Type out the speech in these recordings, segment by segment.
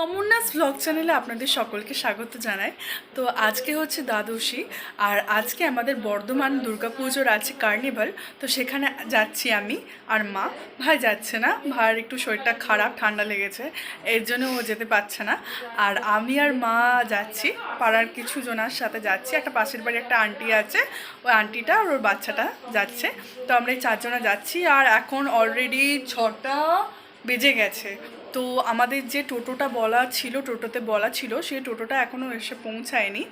তমন্নাস vlog চ্যানেলে আপনাদের সকলকে স্বাগত জানাই। তো আজকে হচ্ছে দ্বাদশী আর আজকে আমাদের বর্ধমান দুর্গাপুজোর আছে কার্নিভাল। তো সেখানে যাচ্ছি আমি আর মা। ভাই যাচ্ছে না, ভাইয়ের একটু শরীরটা খারাপ, ঠান্ডা লেগেছে, এর জন্য ও যেতে পারছে না। আর আমি আর মা যাচ্ছি, পাড়ার কিছু জনার সাথে যাচ্ছি। একটা পাশের বাড়ি একটা আন্টি আছে, ওই আন্টিটা আর ওর বাচ্চাটা যাচ্ছে। তো আমরা এই চারজনা যাচ্ছি আর এখন অলরেডি ছটা বেজে গেছে। তো আমাদের যে টোটোটা বলা ছিল টোটোতে বলা ছিল সেই টোটোটা এখনও এসে পৌঁছায়নি।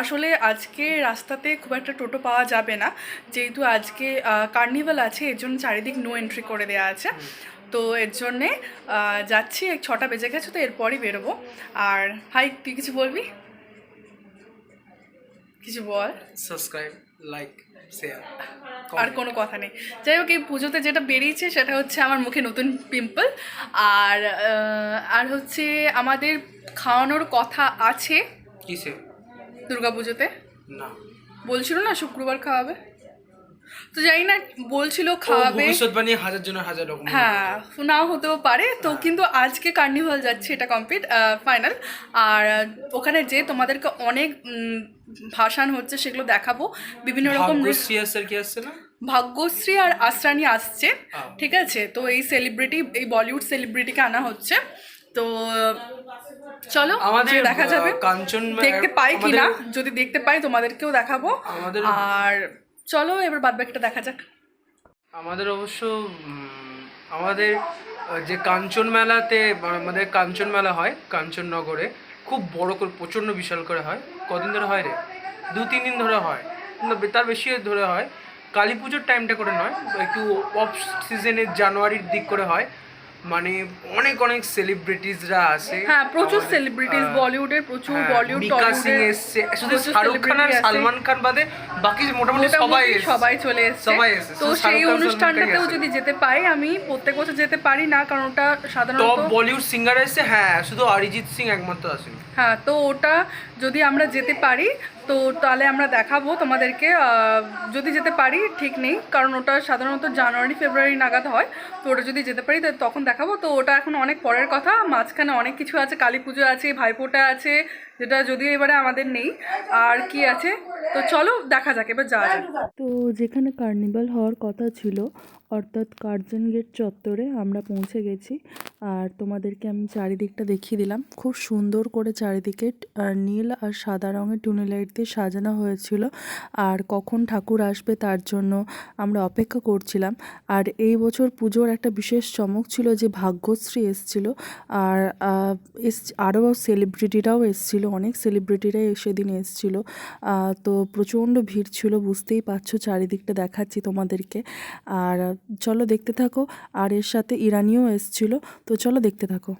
আসলে আজকে রাস্তাতে খুব একটা টোটো পাওয়া যাবে না। যেহেতু আজকে কার্নিভাল আছে এর জন্য চারিদিক নো এন্ট্রি করে দেওয়া আছে। তো এর জন্যে যাচ্ছি এক ছটা বেজে গেছে তো এরপরই বেরোবো। আর ভাই তুই কিছু বলবি? কিছু বল। সাবস্ক্রাইব লাইক আর কোনো কথা নেই। যাই হোক এই পুজোতে যেটা বেরিয়েছে সেটা হচ্ছে আমার মুখে নতুন পিম্পল আর আর হচ্ছে আমাদের খাওয়ানোর কথা আছে কিসে? দুর্গা পুজোতে? না। বলছিল না শুক্রবার খাওয়াবে? তো জানি না বলছিল খাওয়াবে। ভবিষ্যৎবাণী হাজার জনের হাজার রকম হ্যাঁ নাও হতেও পারে। তো কিন্তু আজকে কার্নিভাল যাচ্ছে এটা কমপ্লিট ফাইনাল আর ওখানে যে তোমাদেরকে অনেক ভাসান হচ্ছে সেগুলো দেখাবো। বিভিন্ন রকম ভাগ্যশ্রী কি আসছে না? ভাগ্যশ্রী আর আশ্রানি আসছে হ্যাঁ। ঠিক আছে? তো এই সেলিব্রিটি এই বলিউড সেলিব্রিটিকে আনা হচ্ছে। তো চলো আমাদের, দেখা যাবে। কাঞ্চন দেখতে পাই কিনা যদি দেখতে পাই তোমাদেরকেও দেখাবো। আর চলো, এবার বাদ বাকিটা দেখা যাক। আমাদের অবশ্য আমাদের যে কাঞ্চন মেলাতে আমাদের কাঞ্চন মেলা হয় কাঞ্চননগরে খুব বড় করে, প্রচণ্ড বিশাল করে হয়। কদিন ধরে হয় রে? দু, তিন দিন ধরে হয়। তার বেশি ধরে হয়। কালী পুজোর টাইমটা করে নয়, একটু অফ সিজনের জানুয়ারির দিক করে হয়। মানে অনেক অনেক সেলিব্রিটিসরা আসে হ্যাঁ প্রচুর আমাদের, সেলিব্রিটিস বলিউডের প্রচুর বলিউড মিকা সিং এসছে। শুধু শাহরুখ খান আর সালমান খান বাদে বাকি মোটামুটি সবাই সবাই চলে এসেছে। সবাই এসেছে। তো সেই অনুষ্ঠানটাতেও যদি যেতে পাই আমি প্রত্যেক বছর যেতে পারি না কারণ ওটা সাধারণত টপ বলিউড সিঙ্গার এসে হ্যাঁ শুধু অরিজিৎ সিং একমাত্র আসেনি হ্যাঁ তো ওটা যদি আমরা যেতে পারি তো তাহলে আমরা দেখাবো তোমাদেরকে যদি যেতে পারি, ঠিক নেই, কারণ ওটা সাধারণত জানুয়ারি, ফেব্রুয়ারি নাগাদ হয়, তো ওটা যদি যেতে পারি তখন দেখাবো। তো ওটা এখন অনেক পরের কথা, মাঝখানে অনেক কিছু আছে, কালী পুজো আছে, ভাইফোঁটা আছে, যেটা যদিও এবারে আমাদের নেই, আর কি আছে? তো চলো, দেখা যাক, এবার যাওয়া যাক। তো যেখানে কার্নিভাল হওয়ার কথা ছিল, অর্থাৎ কার্জন গেট চত্বরে আমরা পৌঁছে গেছি আর তোমাদেরকে আমি চারিদিকটা দেখিয়ে দিলাম। খুব সুন্দর করে চারিদিকে নীল আর সাদা রঙের টুনি লাইট দিয়ে সাজানো হয়েছিল। আর কখন ঠাকুর আসবে তার জন্য আমরা অপেক্ষা করছিলাম। আর এই বছর পুজোর একটা বিশেষ চমক ছিল যে ভাগ্যশ্রী এসছিল। আর এস আরও সেলিব্রিটিরাও এসছিল, অনেক সেলিব্রিটিরাই সেদিন এসছিল। তো প্রচণ্ড ভিড় ছিল, বুঝতেই পারছ, চারিদিকটা দেখাচ্ছি তোমাদেরকে। আর চলো দেখতে থাকো। আর এর সাথে ইরানিও এসছিল। তো চলো দেখতে থাকো।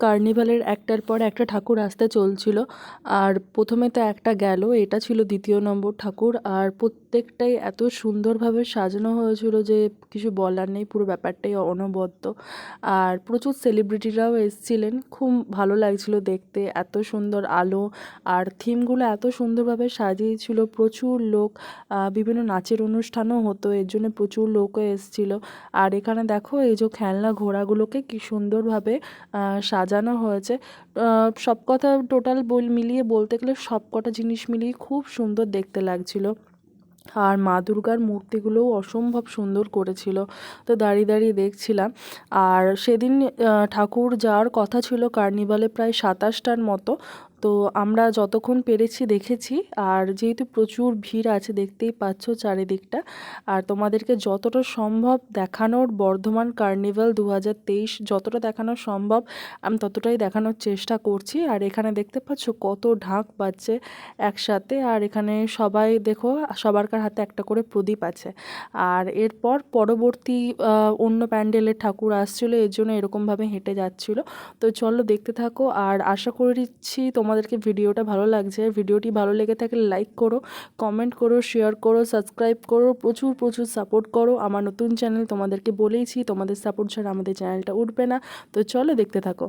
কার্নিভালের একটার পর একটা ঠাকুর আসতে চলছিল। আর প্রথমে তো একটা গেল এটা ছিল দ্বিতীয় নম্বর ঠাকুর। আর প্রত্যেকটাই এত সুন্দরভাবে সাজানো হয়েছিল যে কিছু বলার নেই পুরো ব্যাপারটাই অনবদ্য। আর প্রচুর সেলিব্রিটিরাও এসেছিলেন খুব ভালো লাগছিল দেখতে এত সুন্দর আলো। আর থিমগুলো এত সুন্দরভাবে সাজিয়েছিল প্রচুর লোক বিভিন্ন নাচের অনুষ্ঠানও হতো এর জন্য প্রচুর লোকও এসেছিল। আর এখানে দেখো এই যে খেলনা ঘোড়াগুলোকে কি সুন্দরভাবে আহ, সাজানো হয়েছে। সব কথা টোটাল বল মিলিয়ে বলতে গেলে সব কটা জিনিস মিলিয়ে খুব সুন্দর দেখতে লাগছিল। আর মা দুর্গার মূর্তিগুলোও অসম্ভব সুন্দর করেছিল। তো দাঁড়িয়ে দাঁড়িয়ে দেখছিলাম। আর সেদিন ঠাকুর যাওয়ার কথা ছিল কার্নিভালে প্রায় সাতাশটার মতো। তো আমরা যতক্ষণ পেরেছি দেখেছি, আর যেহেতু প্রচুর ভিড় আছে দেখতেই পাচ্ছ চারিদিকটা, আর তোমাদেরকে যতটা সম্ভব দেখানোর বর্ধমান কার্নিভাল দু হাজার তেইশ যতটা দেখানো সম্ভব, আমি ততটাই দেখানোর চেষ্টা করছি। আর এখানে দেখতে পাচ্ছ কত ঢাক বাজছে একসাথে, আর এখানে সবাই দেখো, সবার কার হাতে একটা করে প্রদীপ আছে। আর এরপর পরবর্তী অন্য প্যান্ডেলের ঠাকুর আসছিল, এর জন্য এরকমভাবে হেঁটে যাচ্ছিল। তো চলো দেখতে থাকো, আর আশা করছি তোমাদেরকে ভিডিওটা ভালো লাগছে, ভিডিওটি ভালো লেগে থাকলে লাইক করো কমেন্ট করো শেয়ার করো সাবস্ক্রাইব করো, প্রচুর প্রচুর সাপোর্ট করো। আমার নতুন চ্যানেল তোমাদেরকে বলেইছি, তোমাদের সাপোর্ট ছাড়া আমাদের চ্যানেলটা উঠবে না। তো চলো দেখতে থাকো।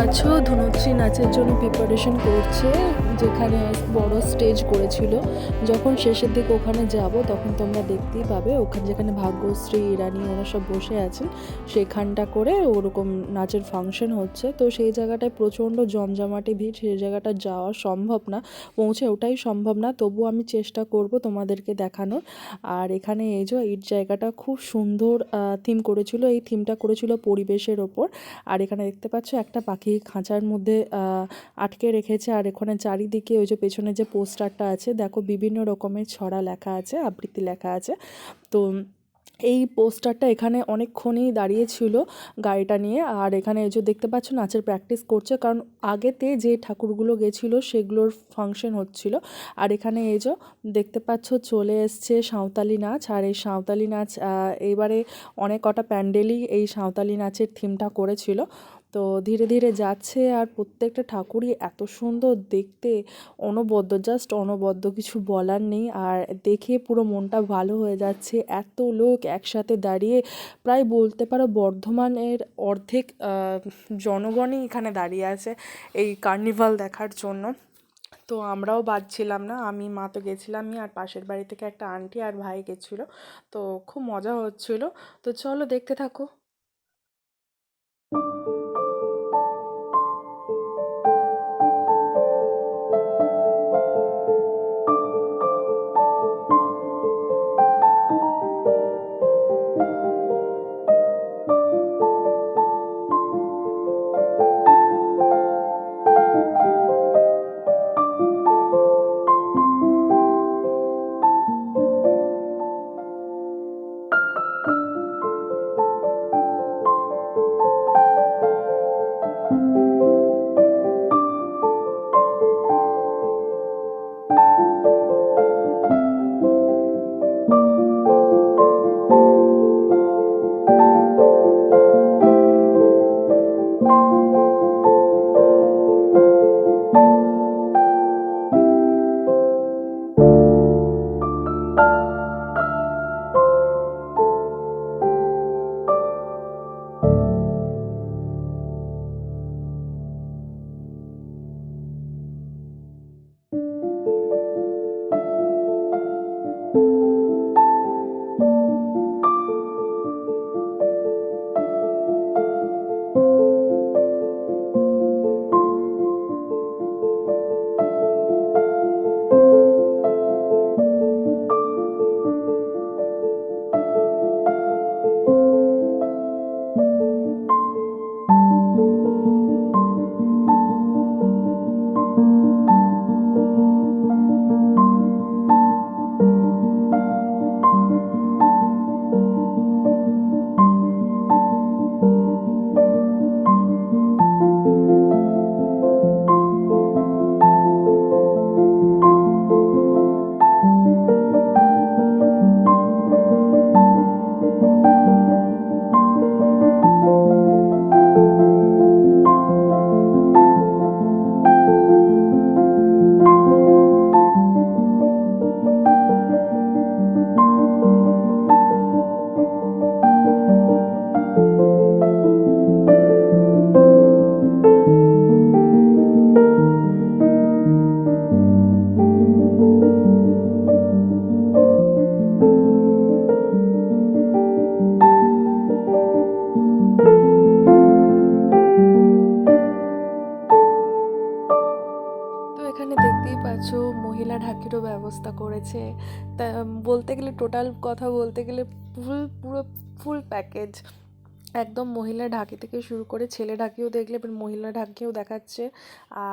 দেখতেই ধনুশ্রী নাচের জন্য প্রিপারেশন করছে। যেখানে বড় স্টেজ করেছিল, যখন শেষের দিকে ওখানে যাব, তখন তোমরা দেখতেই পাবে, ওখানে যেখানে ভাগ্যশ্রী, ইরানি ওরা সব বসে আছেন, সেখানটা করে ওরকম নাচের ফাংশন হচ্ছে। তো সেই জায়গাটায় প্রচণ্ড জমজমাটি ভিড়, সেই জায়গাটা যাওয়া সম্ভব না, পৌঁছে ওটাই সম্ভব না। তবু আমি চেষ্টা করব তোমাদেরকে দেখানোর। আর এখানে এই যে, এই জায়গাটা খুব সুন্দর থিম করেছিল, এই থিমটা করেছিল পরিবেশের ওপর। আর এখানে দেখতে পাচ্ছ, একটা পাখি খাঁচার মধ্যে আটকে রেখেছে, আর এখানে চারিদিকে ওই যে পেছনে যে পোস্টারটা আছে, দেখো বিভিন্ন রকমের ছড়া লেখা আছে, আবৃত্তি লেখা আছে। তো এই পোস্টারটা এখানে অনেকক্ষণই দাঁড়িয়ে ছিল গাড়িটা নিয়ে। আর এখানে এই যে দেখতে পাচ্ছ নাচের প্র্যাকটিস করছে, কারণ আগেতে যে ঠাকুরগুলো গেছিল সেগুলোর ফাংশন হচ্ছিল। আর এখানে এই যে দেখতে পাচ্ছ চলে এসছে সাঁওতালি নাচ, আর এই সাঁওতালি নাচ এবারে অনেক কটা প্যান্ডেলই এই সাঁওতালি নাচের থিমটা করেছিল। তো ধীরে ধীরে যাচ্ছে আর প্রত্যেকটা ঠাকুরই এত সুন্দর দেখতে। অনবদ্য জাস্ট অনবদ্য কিছু বলার নেই। আর দেখে পুরো মনটা ভালো হয়ে যাচ্ছে। এত লোক একসাথে দাঁড়িয়ে প্রায় বলতে পারো বর্ধমানের অর্ধেক জনগণই এখানে দাঁড়িয়ে আছে এই কার্নিভাল দেখার জন্য। তো আমরাও বাদ ছিলাম না, আমি, মা তো গেছিলামই আর পাশের বাড়ি থেকে একটা আন্টি আর ভাই গেছিল। তো খুব মজা হচ্ছিল। তো চলো দেখতে থাকো। টোটাল কথা বলতে গেলে ফুল পুরো ফুল প্যাকেজ একদম মহিলা ঢাকি থেকে শুরু করে ছেলে ঢাকিও দেখলে এবার মহিলা ঢাকিও দেখাচ্ছে।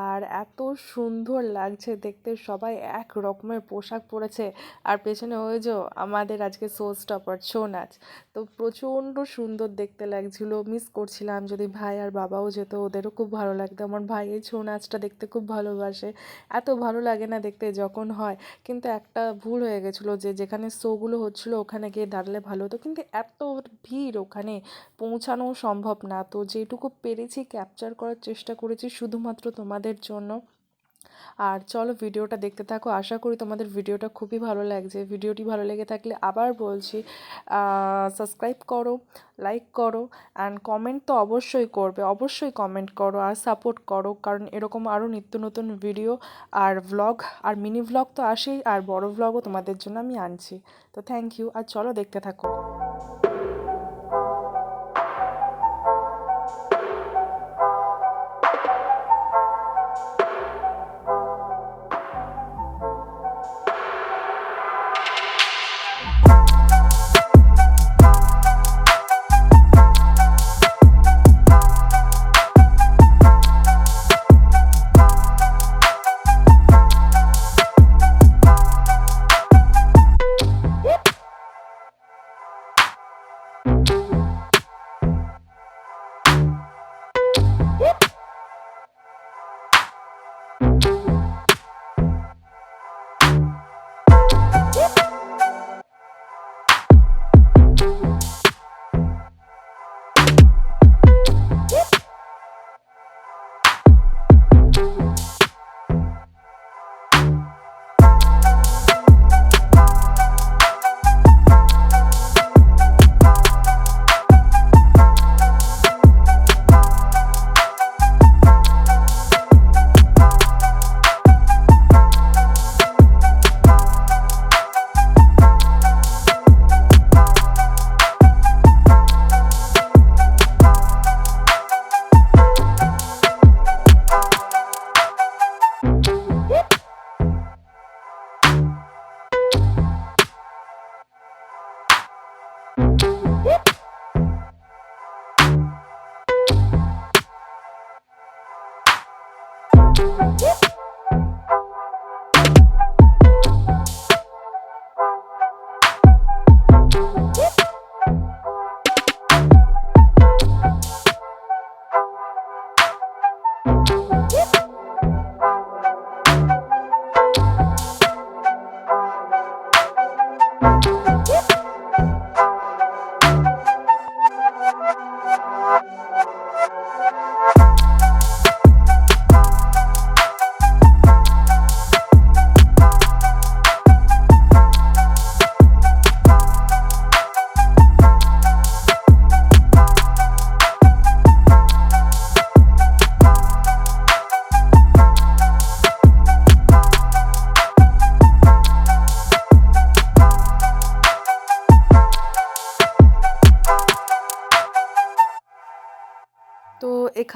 আর এত সুন্দর লাগছে দেখতে, সবাই এক রকমের পোশাক পরেছে। আর পেছনে ওই যে আমাদের আজকে শো স্টপার ছৌ নাচ তো প্রচণ্ড সুন্দর দেখতে লাগছিল। মিস করছিলাম যদি ভাই আর বাবাও যেত, ওদেরও খুব ভালো লাগতো। আমার ভাই এই ছৌ নাচটা দেখতে খুব ভালোবাসে। এত ভালো লাগে না দেখতে যখন হয়। কিন্তু একটা ভুল হয়ে গেছিল যে যেখানে শোগুলো হচ্ছিল, ওখানে গিয়ে দাঁড়ালে ভালো হতো। কিন্তু এত ভিড় ওখানে। পৌঁছানো সম্ভব না। তো যেটুকু পেরেছি ক্যাপচার করার চেষ্টা করেছি শুধুমাত্র তোমাদের জন্য। আর চলো ভিডিওটা দেখতে থাকো। আশা করি তোমাদের ভিডিওটা খুবই ভালো লাগছে। ভিডিওটি ভালো লেগে থাকলে আবার বলছি সাবস্ক্রাইব করো লাইক করো অ্যান্ড কমেন্ট তো অবশ্যই করবে। অবশ্যই কমেন্ট করো আর সাপোর্ট করো। কারণ এরকম আরও নিত্য নতুন ভিডিও আর ভ্লগ আর মিনি ভ্লগ তো আসেই। আর বড় ভ্লগও তোমাদের জন্য আমি আনছি। তো থ্যাংক ইউ আর চলো দেখতে থাকো।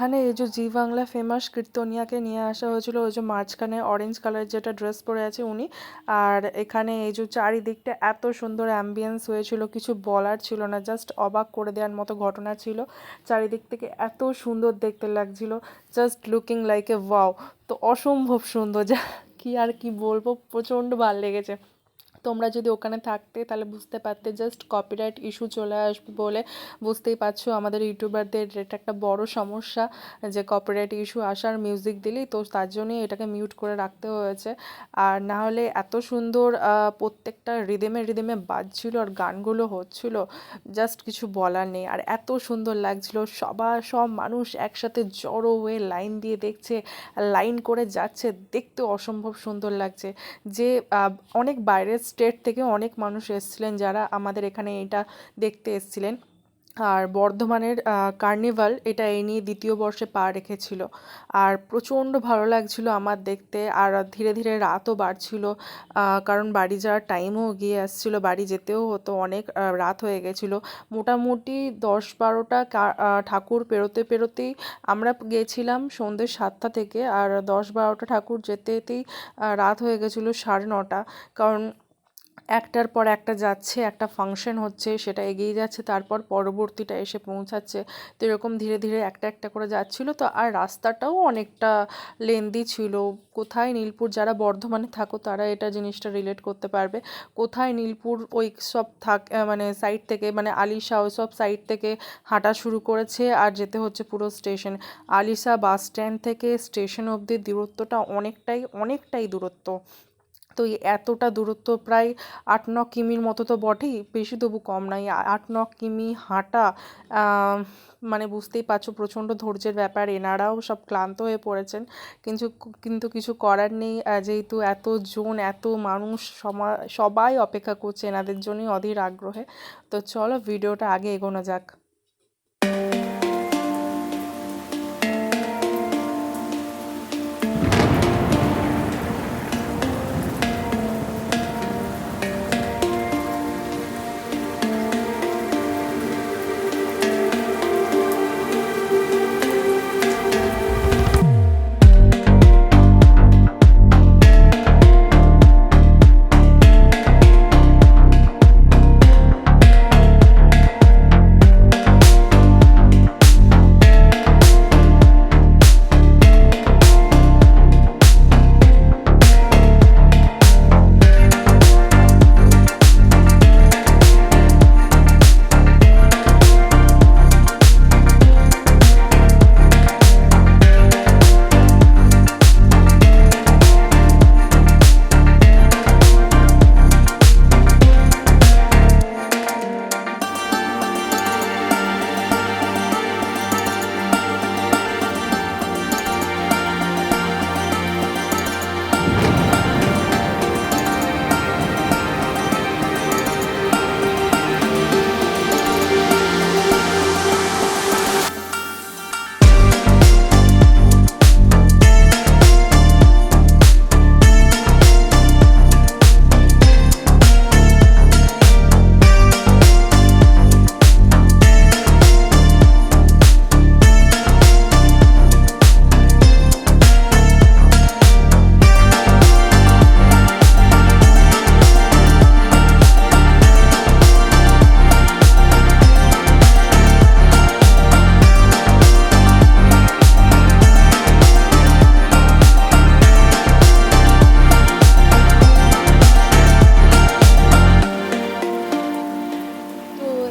এখানে এই যে জি বাংলা ফেমাস কীর্তনিয়াকে নিয়ে আসা হয়েছিল, ওই যে মাঝখানে অরেঞ্জ কালার যেটা ড্রেস পরে আছে উনি। আর এখানে এই যে চারিদিকটা এত সুন্দর অ্যাম্বিয়েন্স হয়েছিল, কিছু বলার ছিল না জাস্ট অবাক করে দেওয়ার মতো ঘটনা ছিল। চারিদিক থেকে এত সুন্দর দেখতে লাগছিল just looking like a wow তো অসম্ভব সুন্দর, যা কি আর কি বলব, প্রচণ্ড ভালো লেগেছে। তোমরা যদি ওখানে থাকতে তাহলে বুঝতে পারতে জাস্ট কপিরাইট ইস্যু চলে আসবে বলে বুঝতেই পারছ। আমাদের ইউটিউবারদের এটা একটা বড় সমস্যা যে কপিরাইট ইস্যু আসার মিউজিক দিলেই তো তার জন্যই এটাকে মিউট করে রাখতে হয়েছে। আর না হলে এত সুন্দর প্রত্যেকটা রিদেমে রিদেমে বাজছিল আর গানগুলো হচ্ছিল জাস্ট কিছু বলার নেই। আর এত সুন্দর লাগছিল, সবার সব মানুষ একসাথে জড়ো হয়ে লাইন দিয়ে দেখছে লাইন করে যাচ্ছে, দেখতে অসম্ভব সুন্দর লাগছে। যে অনেক বাইরের স্টেট থেকে অনেক মানুষ এসেছিলেন যারা আমাদের এখানে এটা দেখতে এসেছিলেন। আর বর্ধমানের কার্নিভাল এটা এই নিয়ে দ্বিতীয় বর্ষে পা রেখেছিল। আর প্রচণ্ড ভালো লাগছিল আমার দেখতে। আর ধীরে ধীরে রাতও বাড়ছিল কারণ বাড়ি যাওয়ার টাইমও গিয়ে আসছিল, বাড়ি যেতেও হতো অনেক রাত হয়ে গেছিল। মোটামুটি দশ বারোটা ঠাকুর পেরোতে পেরোতেই আমরা গেছিলাম সন্ধ্যে সাতটা থেকে। আর দশ বারোটা ঠাকুর যেতে যেতেই রাত হয়ে গেছিল সাড়ে নটা। কারণ একটার পর একটা যাচ্ছে, একটা ফাংশন হচ্ছে, সেটা এগিয়ে যাচ্ছে, তারপর পরবর্তীটা এসে পৌঁছাচ্ছে। তো এরকম ধীরে ধীরে একটা একটা করে যাচ্ছিল। তো আর রাস্তাটাও অনেকটা লেন্দি ছিল। কোথায় নীলপুর, যারা বর্ধমানে থাকো, তারা এটা জিনিসটা রিলেট করতে পারবে। কোথায় নীলপুর, ওই সব থাক মানে সাইড থেকে মানে আলিশা, ওই সব সাইড থেকে হাঁটা শুরু করেছে আর যেতে হচ্ছে পুরো স্টেশন আলিশা বাস স্ট্যান্ড থেকে স্টেশন অবধি দূরত্বটা অনেকটাই অনেকটাই দূরত্ব। তো এতটা দূরত্ব প্রায় আট ন কিমির মতো তো বটেই, বেশি তবু কম নাই আট ন কিমি হাঁটা মানে বুঝতেই পারছ প্রচণ্ড ধৈর্যের ব্যাপার, এনারাও সব ক্লান্ত হয়ে পড়েছেন। কিন্তু কিন্তু কিছু করার নেই যেহেতু এত জন, এত মানুষ সবাই অপেক্ষা করছে, এনাদের জন্যই অধীর আগ্রহে। তো চলো, ভিডিওটা আগে এগোনো যাক।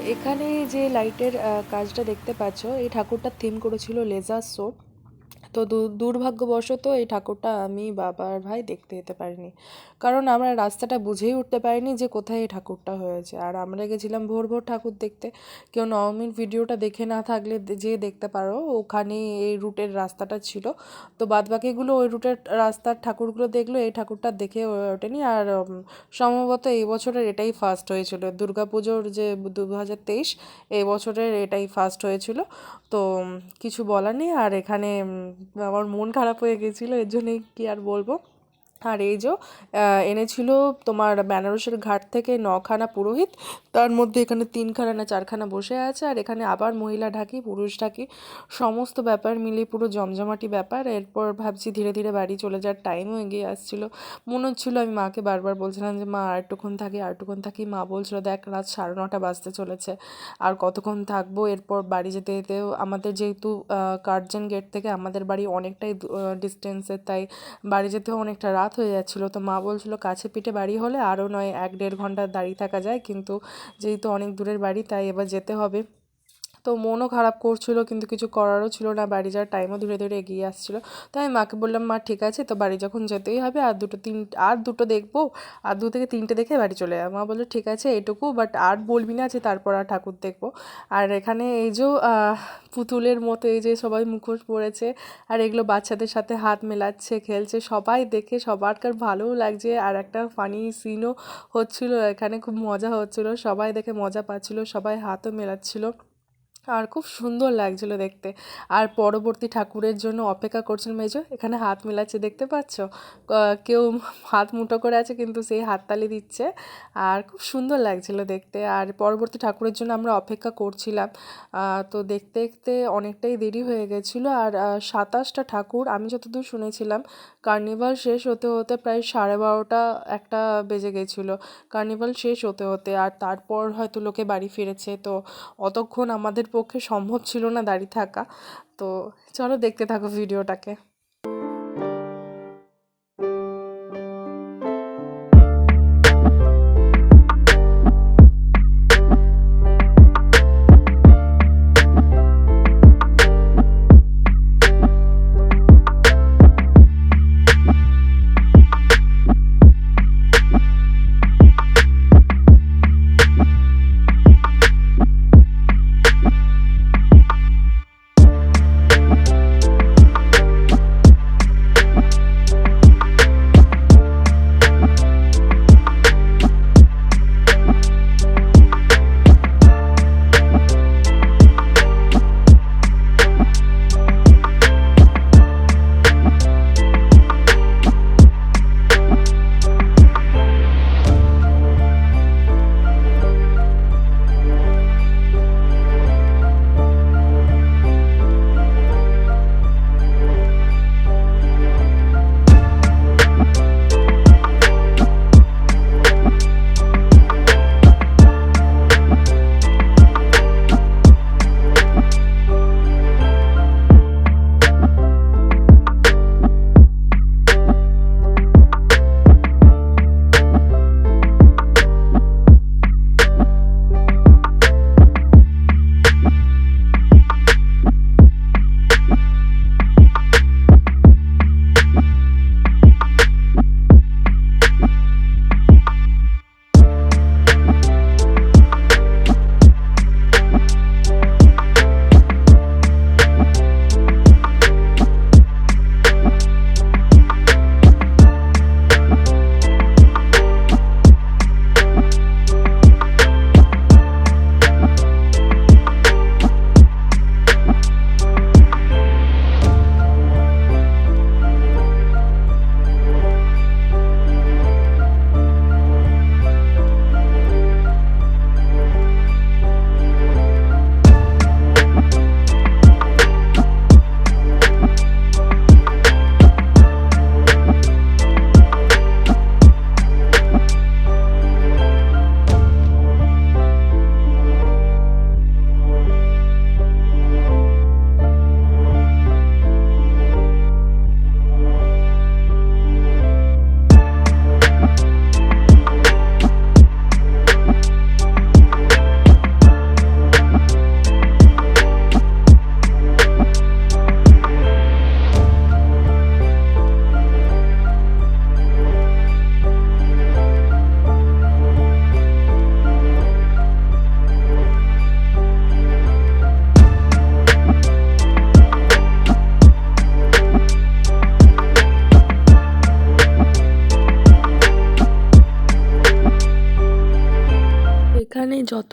এখানে যে লাইটের কাজটা দেখতে পাচ্ছ এই ঠাকুরটার থিম করেছিল লেজার সোপ তো দুর্ভাগ্যবশত এই ঠাকুরটা আমি বাবার ভাই দেখতে যেতে পারিনি। কারণ আমরা রাস্তাটা বুঝেই উঠতে পারিনি যে কোথায় এই ঠাকুরটা হয়েছে। আর আমরা গেছিলাম ভোর ভোর ঠাকুর দেখতে। কেউ নবমীর ভিডিওটা দেখে না থাকলে যেয়ে দেখতে পারো, ওখানে এই রুটের রাস্তাটা ছিল। তো বাদবাকিগুলো ওই রুটের রাস্তার ঠাকুরগুলো দেখল, এই ঠাকুরটা দেখে ওঠেনি। আর সম্ভবত এই বছরের এটাই ফার্স্ট হয়েছিল। দুর্গাপুজোর যে দু হাজার তেইশ, এই বছরের এটাই ফার্স্ট হয়েছিল। তো কিছু বলার নেই। আর এখানে আমার মন খারাপ হয়ে গেছিল এর জন্যই কি আর বলব? আর এই যে এনেছিল তোমার বেনারসের ঘাট থেকে নখানা পুরোহিত। তার মধ্যে এখানে তিনখানা না চারখানা বসে আছে আর এখানে আবার মহিলা ঢাকি, পুরুষ ঢাকি। সমস্ত ব্যাপার মিলিয়ে পুরো জমজমাটি ব্যাপার। এরপর ভাবছি ধীরে ধীরে বাড়ি চলে যাওয়ার টাইমও এগিয়ে আসছিল। মনে হচ্ছিল আমি মাকে বারবার বলছিলাম যে, মা আরটুক্ষণ থাকি আরটুক্ষণ থাকি। মা বলছিল, দেখ, রাত সাড়ে নটা বাজতে চলেছে। আর কতক্ষণ থাকব? এরপর বাড়ি যেতে যেতেও আমাদের যেহেতু কার্জন গেট থেকে আমাদের বাড়ি অনেকটাই ডিস্টেন্সে তাই বাড়ি যেতেও অনেকটা রাত হয়ে যাচ্ছিল। তো মা বলছিল, কাছে পিঠে বাড়ি হলে আরও নয়, এক দেড় ঘণ্টা দাঁড়িয়ে থাকা যায়। কিন্তু যেহেতু অনেক দূরের বাড়ি, তাই এবার যেতে হবে। তো মনও খারাপ করছিল, কিন্তু কিছু করারও ছিল না। বাড়ি যাওয়ার টাইমও ধীরে ধীরে এগিয়ে আসছিল। তো আমি মাকে বললাম, মা, ঠিক আছে, তো বাড়ি যখন যেতেই হবে, আর দুটো তিন, আর দুটো দেখব, আর দু থেকে তিনটে দেখে বাড়ি চলে যাব মা বলল, ঠিক আছে, এটুকু বাট আর বলবি না যে তারপর আর ঠাকুর দেখব। আর এখানে এই যে পুতুলের মতো এই যে সবাই মুখোশ পড়েছে আর এগুলো বাচ্চাদের সাথে হাত মেলাচ্ছে, খেলছে, সবাই দেখে সবারকার ভালোও লাগছে, আর একটা ফানি সিনও হচ্ছিল, এখানে খুব মজা হচ্ছিল, সবাই দেখে মজা পাচ্ছিল, সবাই হাতও মেলাচ্ছিল। আর খুব সুন্দর লাগছিল দেখতে। আর পরবর্তী ঠাকুরের জন্য অপেক্ষা করছেন মেজো, এখানে হাত মেলাচ্ছে, দেখতে পাচ্ছ? কেউ হাত মুঠো করে আছে, কিন্তু সেই হাততালি দিচ্ছে। আর খুব সুন্দর লাগছিল দেখতে। আর পরবর্তী ঠাকুরের জন্য আমরা অপেক্ষা করছিলাম। তো দেখতে দেখতে অনেকটাই দেরি হয়ে গেছিল। আর সাতাশটা ঠাকুর আমি যতদূর শুনেছিলাম, কার্নিভাল শেষ হতে হতে প্রায় সাড়ে বারোটা, একটা বেজে গেছিল। কার্নিভাল শেষ হতে হতে। আর তারপর হয়তো লোকে বাড়ি ফিরেছে। তো অতক্ষণ আমাদের পক্ষে সম্ভব ছিল না দাঁড়িয়ে থাকা। তো চলো দেখতে থাকো ভিডিওটাকে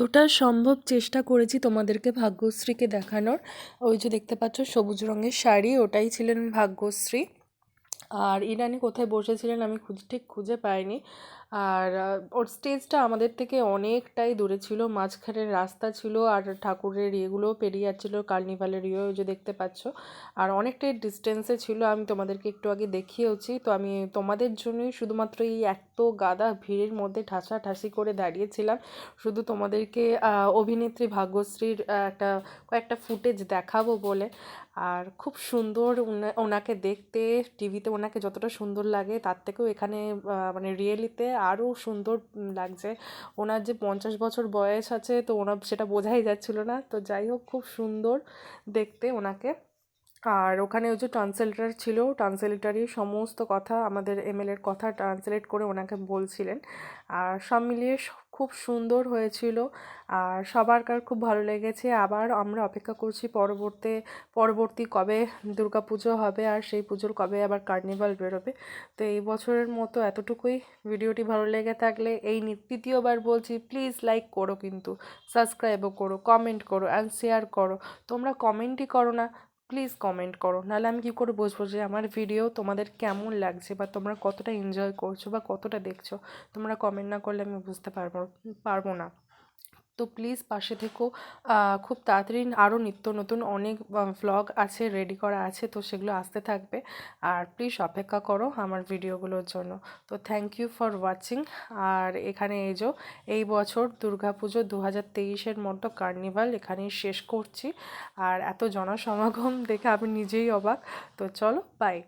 যতটা সম্ভব চেষ্টা করেছি তোমাদেরকে ভাগ্যশ্রীকে দেখানোর। ওই যে দেখতে পাচ্ছ সবুজ রঙের শাড়ি, ওটাই ছিলেন ভাগ্যশ্রী। আর ইরানি কোথায় বসেছিলেন আমি খুঁজে, ঠিক খুঁজে পাইনি। আর ওর স্টেজটা আমাদের থেকে অনেকটাই দূরে ছিল মাঝখানে রাস্তা ছিল, আর ঠাকুরের ইয়েগুলোও পেরিয়ে যাচ্ছিল, কার্নিভালের ইয়ে যে দেখতে পাচ্ছ। আর অনেকটাই ডিস্টেন্সে ছিল, আমি তোমাদেরকে একটু আগে দেখিয়েওছি। তো আমি তোমাদের জন্যই শুধুমাত্র এই এত গাদা ভিড়ের মধ্যে ঠাসাঠাসি করে দাঁড়িয়েছিলাম। শুধু তোমাদেরকে অভিনেত্রী ভাগ্যশ্রীর একটা, কয়েকটা ফুটেজ দেখাবো বলে। আর খুব সুন্দর ওনাকে দেখতে, টিভিতে ওনাকে যতটা সুন্দর লাগে, তার থেকেও এখানে মানে রিয়েলিতে আরও সুন্দর লাগছে। ওনার যে পঞ্চাশ বছর বয়স আছে, তো ওনার সেটা বোঝাই যাচ্ছিল না। তো যাই হোক, খুব সুন্দর দেখতে ওনাকে। আর ওখানে ওই যে ট্রান্সলেটার ছিল, ট্রান্সলেটারই সমস্ত কথা আমাদের এমএলএর কথা ট্রান্সলেট করে ওনাকে বলছিলেন। আর সব মিলিয়ে খুব সুন্দর হয়েছিল আর সবার কার খুব ভালো লেগেছে। আবার আমরা অপেক্ষা করছি পরবর্তী পরবর্তী কবে দুর্গাপুজো হবে আর সেই পুজোর কবে আবার কার্নিভাল বেরোবে। তো এই বছরের মতো এতটুকুই। ভিডিওটি ভালো লেগে থাকলে এই তৃতীয়বার বলছি প্লিজ লাইক করো কিন্তু সাবস্ক্রাইবও করো কমেন্ট করো অ্যান্ড শেয়ার করো। তোমরা কমেন্টই করো না প্লিজ কমেন্ট করো। নাহলে আমি কী করে বুঝব যে আমার ভিডিও তোমাদের কেমন লাগছে বা তোমরা কতটা এনজয় করছ বা কতটা দেখছ? তোমরা কমেন্ট না করলে আমি বুঝতে পারব পারব না। তো প্লিজ পাশে থেকো। আহ, খুব তাড়াতাড়ি আরও নিত্য নতুন অনেক ভ্লগ আছে রেডি করা আছে তো সেগুলো আসতে থাকবে। আর প্লিজ অপেক্ষা করো আমার ভিডিওগুলোর জন্য। তো থ্যাংক ইউ ফর ওয়াচিং আর এখানে এই যে এই বছর দুর্গাপুজো দু হাজার তেইশের মতো কার্নিভাল এখানেই শেষ করছি। আর এত জনসমাগম দেখে আমি নিজেই অবাক। তো চলো বাই